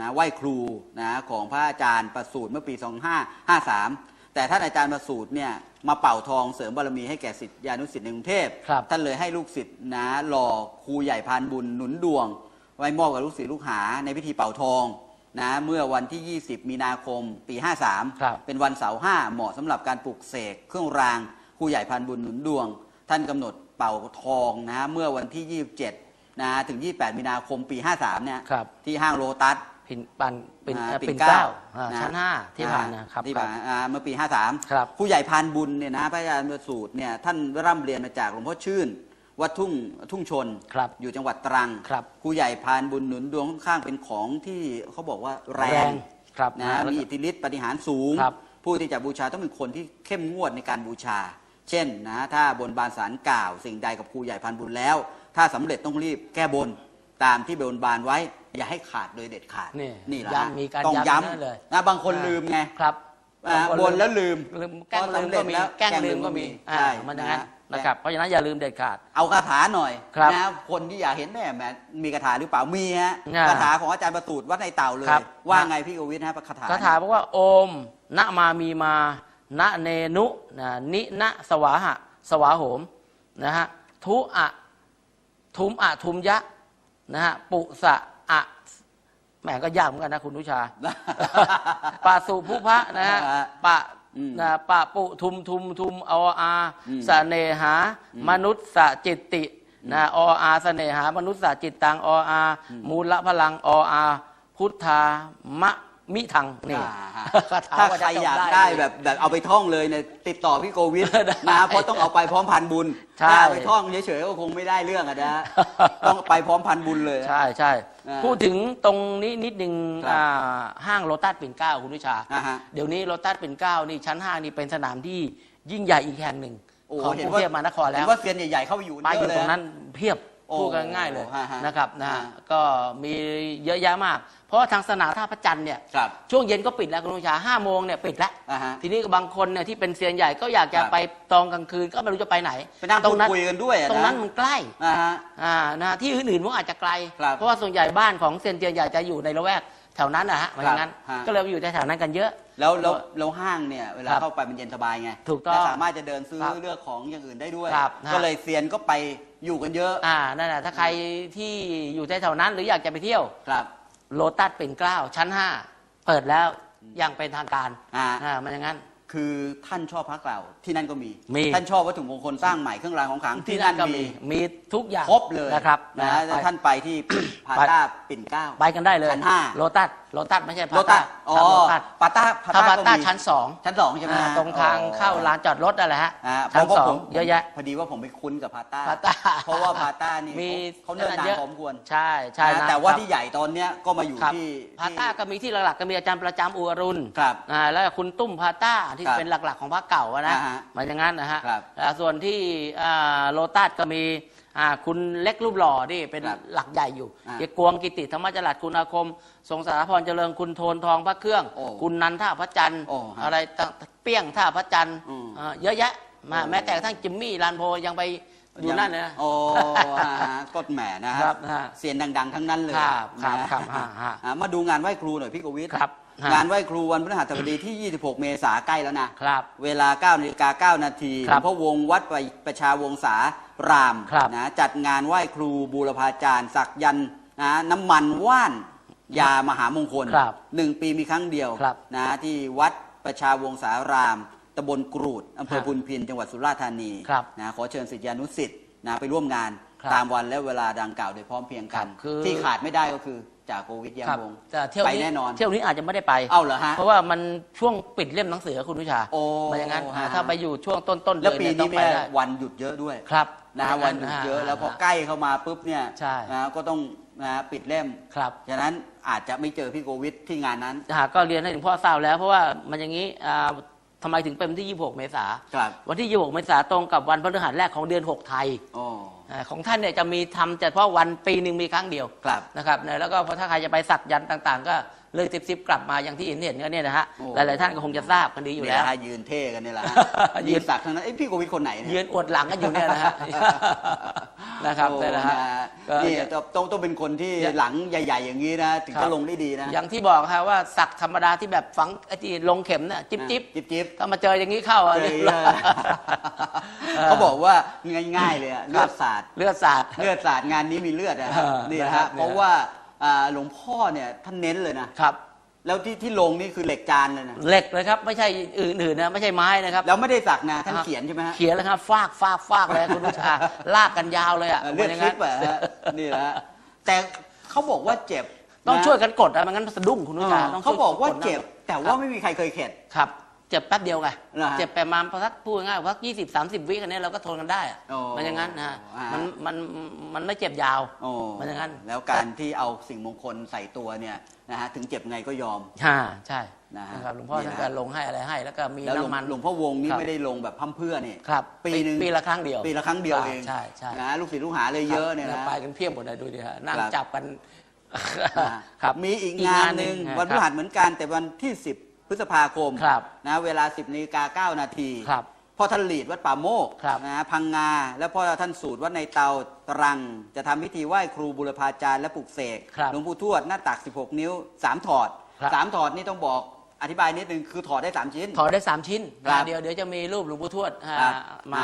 นะไหว้ครูนะของพระอาจารย์ประสูติเมื่อปี 2553 แต่ท่านอาจารย์ประสูติเนี่ยมาเป่าทองเสริมบารมีให้แก่ศิษยานุศิษย์ในกรุงเทพครับท่านเลยให้ลูกศิษย์นะหล่อครูใหญ่พานบุญหนุนดวง ไว้มอบกับลูกศิษย์ลูกหาในพิธีเป่าทองนะเมื่อวันที่ 20 มีนาคมปี 53ครับเป็นวันเสาร์ห้าเหมาะสำหรับการปลุกเสกเครื่องรางครูใหญ่พันบุญหนุนดวง ท่านกำหนดเป่าทองนะเมื่อวันที่ 27นะถึง 28 มีนาคมปี 53 เนี่ยครับที่ห้างโลตัส ปิ่นปันปิ่นอ่าเอ่อปิ่ปิ่นนเกล้าเกล้าอ่านะ ชั้นห้าที่ผ่านนะครับที่ครัผ่าบนอ่าเมื่อปี 53 ครับครูใหญ่พานบุญเนี่ยนะพระอาจารย์ประสูตรเนี่ยท่านร่ำเรียนมาจากหลวงพ่อชื่น วัดทุ่งทุ่งชน ครับอยู่จังหวัดตรังครับครูใหญ่พานบุญหนุนดวงค่อนข้างเป็นของที่เขาบอกว่าแรแรงงครับนะอ่ามีอิทธิฤทธิปฏิหารสูง ครับผู้ที่จะบูชาต้องเป็นคนที่เข้มงวดในการบูชา เช่นนะถ้าบนบานสารกล่าว สิ่งใดกับครูใหญ่พันบุญแล้ว ถ้าสำเร็จต้องรีบแก้บน ตามที่บนบานไว้ อย่าให้ขาดโดยเด็ดขาดนี่แหละย้ำมีการต้องย้ำย้นั่นเลยำนะบางคนลืมไงครับอ่าางคบนแล้วลืมลืมแกล้งลืมก็มีพอสำเร็จแล้วแกล้งลืมก็มีใช่อ่ามันอย่างนั้นนะนะครับเพราะฉะนั้นอย่าลืมเด็ดขาด เอาคาถาหน่อยครับนะคนที่อยากเห็นแม่แม่มีคาถาหรือเปล่ามีฮะอ่าคาถาของอาจารย์ประสูตรวัดในเต่าเลย ครับ ว่าไงพี่กวิทย์ฮะคาถาคาถาบอกว่าโอมณมามีมาณเนนุนะนิณสวาหะ สวาโหมนะฮะทุอะทุมอะทุมยะ นะฮะปุสะอะแหมก็ยากเหมือนกันนะคุณนุชา ปะสุภุพะนะฮะอ่าปะอืมนะปะปุทุมทุมทุมออาอืมสเนหา มนุษย์สจิตตินะออาสเนหามนุษย์สจิตตังออา มูลพลังออา พุทธามะ มิทังนี่อ่าฮะคาถาถ้าว่าใครจะจอยากบได้แบบแบบเอาไปท่องเลยเนี่ยติดต่อพี่โกวิทได้นะเพราะต้องเอาไปพร้อมพันบุญใช่ ถ้าเอาไปท่องเฉยๆก็คงไม่ได้เรื่องอะนะต้องไปพร้อมพันบุญเลย ใช่ใช่อ่าพูดถึงตรงนี้นิดนึงครับอ่าห้างโลตัสปิ่นเกล้าคุณวิชา อ่าฮะเดี๋ยวนี้โลตัสปิ่นเกล้านี่ชั้นห้านี่เป็นสนามที่ยิ่งใหญ่อีกแห่งหนึ่งโอ้ของเห็กนรุงว่าเทพมหานครแล้เห็วนว่าเซียนใหญ่ๆเข้าไปอยู่ไปอยู่เะเลตรงนั้นะเพียบโอ้ พูดกันง่ายเลยฮะฮะนะครับนะฮะ ก็มีเยอะแยะมาก เพราะว่าทางสนามท่าพระจันทร์เนี่ย ครับช่วงเย็นก็ปิดแล้วคุณวิชาห้าโมงเนี่ยปิดแล้ว อ่าฮะ ทีนี้บางคนเนี่ยที่เป็นเซียนใหญ่ก็อยากจะครับ ไปตองกลางคืนก็ไม่รู้จะไปไหนไปนั่งตรพูดนั้นคุยกันด้วยอะตรงนั้นนะมันใกล้อ่าฮะ อ่านะที่อื่นๆมันอาจจะไกล ครับเพราะว่าส่วนใหญ่บ้านของเซียนเจียนใหญ่จะอยู่ในละแวกแถวนั้นนะฮะเพราะฉะนั้นฮะ ก็เลยไปอยู่แถวๆนั้นกันเยอะ แล้วแล้วแล้วห้างเนี่ยเวลาครับเข้าไปมันเย็นสบายไงถูกต้องและสามารถจะเดินซื้อครับเลือกของอย่างอื่นได้ด้วย ครับก็เลยเซียนก็ไป อยู่กันเยอะ อ่านั่นแหละถ้าใครที่อยู่แถวๆนั้นหรืออยากจะไปเที่ยวครับ โลตัสเป็นเกล้าชั้น 5 เปิดแล้วอย่างเป็นทางการอ่า อ่ามันอย่างนั้น คือท่านชอบพระเก่าที่นั่นก็มี มี ท่านชอบวัตถุมงคลสร้างใหม่เครื่องรางของขลังที่นั่นก็มีมีมีทุกอย่างครบเลยนะครับนะนะแล้วไป ท่านไปที่ พาต้าปิ่นเกล้า ไปกันได้เลยชั้นห้า โลตัสโลตัสไม่ใช่พาโลตัต้าสอ๋อครับโลตัสปาต้าถ้าพาก็ต้ามีชั้นสองชั้นสองใช่ไหมอ่าฮะตรงทางเข้าลานจอดรถนั่นแหละฮะอ่าชั้นเพราะว่าสอผงมเยอะแยะ พอดีว่าผมไปคุ้นกับพาต้าพาต้าเพราะว่าพาต้านี่มีเขาเนิ่นนานเยอะ พอสมควรใช่ใช่นะนะแต่ว่าครับที่ใหญ่ตอนเนี้ยก็มาอยู่ครับที่พาต้าก็มีที่หลักๆก็มีอาจารย์ประจำอุอรุณครับ อ่าแล้วก็คุณตุ้มพาต้าที่ครับเป็นหลักๆของพระเก่าอะนะอ่าฮะมันอย่างนั้นนะฮะครับอ่าส่วนที่อ่าโลตัสก็มีอ่าคุณเล็กรูปหล่อที่เป็นครับหลักใหญ่อยู่อ่าเกียรติกวงกิติธรรมจรัสคุณอาคม ทรงสารพรเจริญคุณโทนทองพระเครื่อง โอ้คุณนันท่าพระจันทร์โอ้ฮะอะไรต่างเปี้ยงท่าพระจันทร์อืมอ่าเยอะแยะมาโอ้ แม้แต่กระทั่งจิมมี่ลานโพยังไปอยู่นั่นเลยนะ โอ้ฮะฮะก็แหมนะฮะครับฮะเสียงดัง ๆ ทั้งนั้นเลยครับครับนะครับฮะฮะอะมาดูงานไหว้ครูหน่อยพี่กวิทครับ ฮะงานไหว้ครูวันพฤหัสบดีที่ 26 เมษายนใกล้แล้วนะครับ เวลา9นาฬิกา9นาทีหคลรัวบงพ่อวงวัดประชาวงศารามครับนะจัดงานไหว้ครูบูรพาจารย์ สักยันต์นะน้ำมันว่าน ยามหามงคลครับหนึ่งปีมีครั้งเดียวครับนะที่วัดประชาวงศารามตำบลกรูดอำเภอครับพุนพิน จังหวัดสุราษฎร์ธานีครับ นะขอเชิญศิษยานุศิษย์นะไปร่วมงานครับ ตามวันและเวลาดังกล่าวโดยพร้อมเพรียงกัน ครับคือ ที่ขาดไม่ได้ก็คือจากโควิดยังครับวงแต่เที่ยวไปนี้แน่นอน เที่ยวนี้อาจจะไม่ได้ไป เอ้าเหรอฮะเพราะว่ามันช่วงปิดเล่มหนังสือคุณวิชาโอ้มาอย่างนั้นฮะ ถ้าไปอยู่ช่วงต้นๆเลแล้วยปีเนี่ยต้นี้องไปแม่ได้วันหยุดเยอะด้วยครับนะฮะวันหยุดเยอะาแล้วพอใกล้เข้ามาปุ๊บเนี่ยใช่นะก็ต้องนะปิดเล่มครับ ฉะนั้นอาจจะไม่เจอพี่โควิดที่งานนั้น หาก็เรียนให้หลวงพ่อทราบแล้วเพราะว่ามันอย่างนี้อ่าทำไมถึงเป็นวันที่ 26 เมษาครับ วันที่ 26 เมษาตรงกับวันพฤหัสแรกของเดือน 6 ไทย โอ้อ่า ของท่านเนี่ยจะมีทำแต่เฉพาะวันปีหนึ่งมีครั้งเดียวครับนะครับเนี่ยแล้วก็พอถ้าใครจะไปสักยันต์ต่าง ๆ ก็เลยซิบซิบกลับมาอย่างที่เห็นเห็นกันเนี่ยนะฮะโอ้หลายๆท่านก็คงจะทราบกันดีอยู่แล้วเนี่ยฮะยืนเท่กันนี่แหละฮะยืยืนนสักทั้งนั้นเอ้ยพี่โควิดคนไหนเนี่ยยืนอวดหลังกันอยู่เนี่ยนะฮะนะครับโอ้นี่นแหละฮะนะฮะก็นี่ต้องต้องต้องเป็นคนที่อย่างหลังใหญ่ ๆ อย่างนี้นะถึงครัจะบลงได้ดีนะอย่างที่บอกครับว่าสักธรรมดาที่แบบฝังไอ้ที่ลงเข็มเนี่ยจิ๊บจิ๊บจิ๊บจิ๊บถ้ามาเจออย่างนี้เข้าอะเจอเรียบร้อย เขาบอกว่าง่ายๆเลยอะเลือดสาดเลือดสาด เลือดสาดงานนี้มีเลือดนะฮะเออนี่นะนะครัฮะบเพราะว่าอ่าหลวงพ่อเนี่ยท่านเน้นเลยนะ ครับ แล้วที่ที่ลงนี่คือเหล็กจานเลยนะ เหล็กเลยครับ ไม่ใช่อื่นๆนะไม่ใช่ไม้นะครับแล้วไม่ได้สักนะท่านเขียนใช่ไหมฮะเขียนแล้วครับฟากฟากฟากเลยคุณผู้ชาลากกันยาวเลยอะเออเลือดมันคลิปอะฮะนี่แหละฮะแต่เขาบอกว่าเจ็บต้องะช่วยกันกดอะไม่งั้นมันสะดุ้งคุณเอผู้อชาต้องช่เขายบอกว่าดนะเจ็บ แต่ว่าไม่มีใครเคยเข็ด ครับ เจ็บแป๊บเดียวไงเหรอฮะเจ็บไปมาพอสักพูดง่ายๆสักยี่สิบสามสิบวิกันนี้เราก็ทนกันได้อะโอ้มันอย่างนั้นนะฮะอ่ามั มันมันมันไม่เจ็บยาวโอ้มันอย่างนั้นแล้วการที่เอาสิ่งมงคลใส่ตัวเนี่ยนะฮะถึงเจ็บไงก็ยอมฮ่าใช่นะฮะนะครับหลวงพ่อนี่ท่านนะ ก็ลงให้อะไรให้ แล้วก็มีแล้วหลวงน้ำมัน หลวงพ่อวงนี่ครับ ไม่ได้ลงแบบพร่ำเพรื่อนี่ครับปีหนึ่งปีละครั้งเดียวปีละครั้งเดียวเองใช่ใช่ นะฮะลูกศิษย์ลูกหาเลยเยอะเนี่ยครับนะ ไปกันเพียบหมดเลยดูดิฮะนั่งครับ จับกันนะฮะครับมีอีกงานหนึ่งวันพฤหัสเหมือนกันแต่วันที่ 10 พฤษภาคมครับนะเวลา 10นาฬิกา9นาทีครับพ่อท่านหลีดวัดป่าโมกครับนะฮะพังงา แล้วพ่อท่านสูตรวัดในเตาตรัง จะทำพิธีไหว้ครูบุรพาจารย์และปลุกเสกครับหลวงปู่ทวดหน้าตัก 16 นิ้ว 3 ถอดครับ3ถอดนี่ต้องบอก อธิบายนิดนึงคือถอดได้3ชิ้น ถอดได้สามชิ้นครับเดี๋ยวเดี๋ยวจะมีรูปหลวงปู่ทวดอ่าครับมา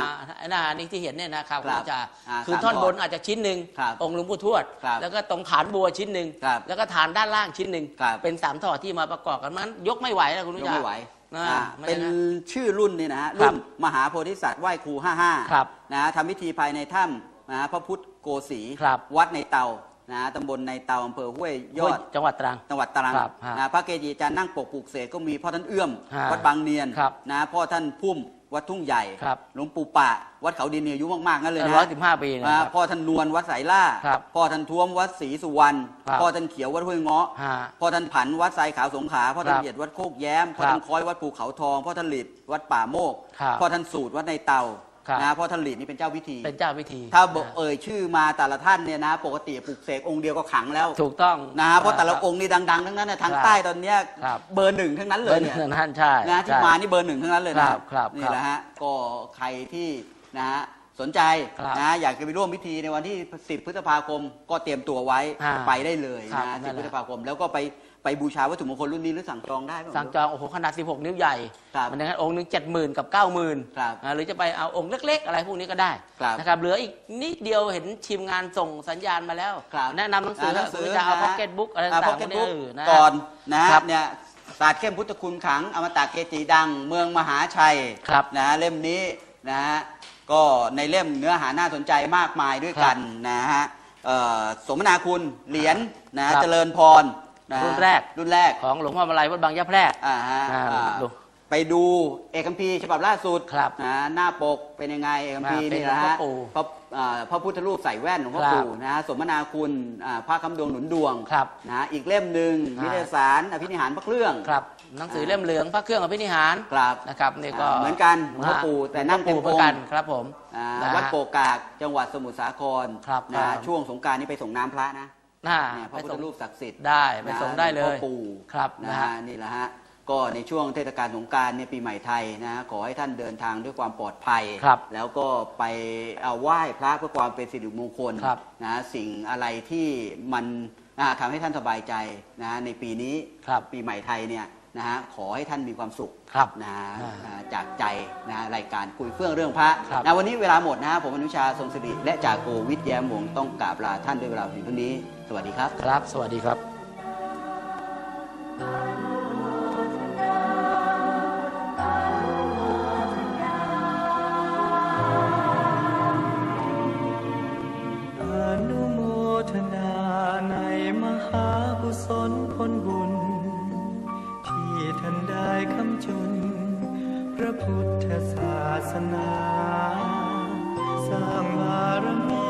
หน้านี่ที่เห็นเนี่ยนะครับครับคุณจะอ่าคือสามท่อนถอดบนอาจจะชิ้นหนึ่งครับองค์หลวงปู่ทวด ครับแล้วก็ตรงฐานบัวชิ้นหนึ่งครับแล้วก็ฐานด้านล่างชิ้นหนึ่งครับ เป็นสามถอดที่มาประกอบกันมันยกไม่ไหวแล้วคุณยผู้กชาไม่ไหวนะอ่าไม่เป็นอย่างนั้นชื่อรุ่นนี่นะฮะครัรุ่บนมหาโพธิสัตว์ไหว้ครู55ครับนะฮะทำพิธีภายในถ้ำนะฮะพระพุทธโกศีครับวัดในเตา นะฮะตำบลในเตาอำเภอห้วยยอดจังหวัดตรังจังหวัดตรังครับฮะนะพระเกจิอาจารย์นั่งปกปลูกเสกก็มีพ่อท่านเอื้อม ฮะวัดบางเนียนครับนะพ่อท่านพุ่มวัดทุ่งใหญ่ครับหลวงปู่ปะ วัดเขาดินเนี่ยอายุมากๆนั่นเลยนะร้อยสิบห้าปีนะนะครับพ่อท่านนวลวัดสายล่าครับพ่อท่านท้วมวัดศรีสุวรรณครับ พ่อท่านเขียววัดห้วยเงาะ ฮะ พ่อท่านผันวัดทรายขาวสงขลาพ่อท่านครับเหยียดวัดโคกแย้มพ่อครับท่านคอยวัดภูเขาทองพ่อท่านหลีดวัดป่าโมกครับพ่อท่านสูตรวัดในเตา ครับนะพ่อท่านหลีดนี่เป็นเจ้าพิธี เป็นเจ้าพิธีถ้าบอกนะเอ่ยชื่อมาแต่ละท่านเนี่ยนะ ปกติปลุกเสกองค์เดียวก็ขังแล้ว ถูกต้องนะฮะเพราะแต่ละคบองค์นี่ดังๆทั้งนั้นนะทางครับใต้ตอนเนี้ยครับเบอร์หนึ่งทั้งนั้นเลเบิยร์นเนี่ยท่านใช่นะที่ใช่มานี่เบอร์หนึ่งทั้งนั้นเลยนะครับครับนี่ครับแหละฮะก็ใครที่นะฮะ สนใจครับนะอยากจะไปร่วมพิธีในวันที่ 10 พฤษภาคม ก็เตรียมตัวไว้อ่าไปได้เลยครับนะนั่10นแหพละ ฤษภาคม แล้วก็ไปไปบูชาวัตถุมงคลรุ่นนี้หรือสั่งจองได้ไหม สั่งจองโอ้โหขนาด 16 นิ้วใหญ่ ครับมันอย่างนั้นองค์หนึ่ง70,000 กับ 90,000ครับอ่าหรือจะไปเอาองค์เล็ก ๆ อะไรพวกนี้ก็ได้ครับนะครับเหลืออีกนิดเดียวเห็นทีมงานส่งสัญญาณมาแล้ว ครับแนะนำหนังสือหนังสือจะเอานะพ็อกเก็ตบุ๊กอะไรอ่าต่าง Pocket ๆเนี่ย Book เออนะก่อนนะฮะครับเนี่ยศาสตร์เข้มพุทธคุณขังอมตะเกจิดัง เมืองมหาชัยครับ นะฮะเล่มนี้นะฮะ ก็ในเล่มเนื้อหาน่าสนใจมากมายด้วยกันนะฮะเอ่อสมนาคุณเหรียญนะฮะครับเจริญพรนะฮะรุ่นแรก รุ่นแรกของหลวงพ่อมาลัยวัดบางยะแพรกอ่าฮะอ่าอ่าดูไปดูเอกคัมภีร์ฉบับล่าสุดครับนะหน้าปกเป็นยังไงเอกคัมภีร์อ่าเป็นนี่นะฮะหลวงพ่อปู่พระอ่าพระพุทธรูปใส่แว่นหลวงพ่อครับปู่นะฮะสมนาคุณอ่าพระคำดวงหนุนดวงครับนะฮะอีกเล่มหนึ่งอ่าวิทยาสารอภินิหารพระเครื่องครับ หนังสือเล่มเหลืองพระเครื่องอภินิหารครับนะครับนี่ก็อ่าเหมือนกันหลวงพ่อปู่แต่นั่งเต็มหลวงพ่อปู่เหมือนกันองค์ครับผมอ่านะฮะวัดโกกากจังหวัดสมุทรสาครครับนะฮะครับช่วงสงกรารนี้ไปส่งน้ำพระนะน่าเนี่ยพไประพุทส่ธงรูปศักดิ์สิทธิ์ได้ไปส่งได้เลหวยงพ่อปู่ครับนะนะฮะฮะนี่แหละฮะก็ในช่วงเทศกาลสงกรารเนี่ยปีใหม่ไทยนะฮะขอให้ท่านเดินทางด้วยความปลอดภัยครับแล้วก็ไปเอาไหว้พระเพื่อความเป็นสิริมงคลครับนะฮะสิ่งอะไรที่มันอ่าทำให้ท่านสบายใจนะฮะในปีนี้ครับปีใหม่ไทยเนี่ย นะฮะขอให้ท่านมีความสุขครับนะฮะอ่าอ่าจากใจนะฮะรายการคุยเฟื่องเรื่องพระครับ นะวันนี้เวลาหมดนะฮะผมอนุชาทรงศิริและจากโกวิทย์แย้มวงศ์ต้องกราบลาท่านด้วยเวลาเพียงเท่านี้ สวัสดีครับ ครับ สวัสดีครับ ที่ท่านได้คำจุน พระพุทธศาสนา สร้างบารมี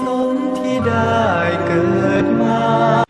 สมที่ได้เกิดมา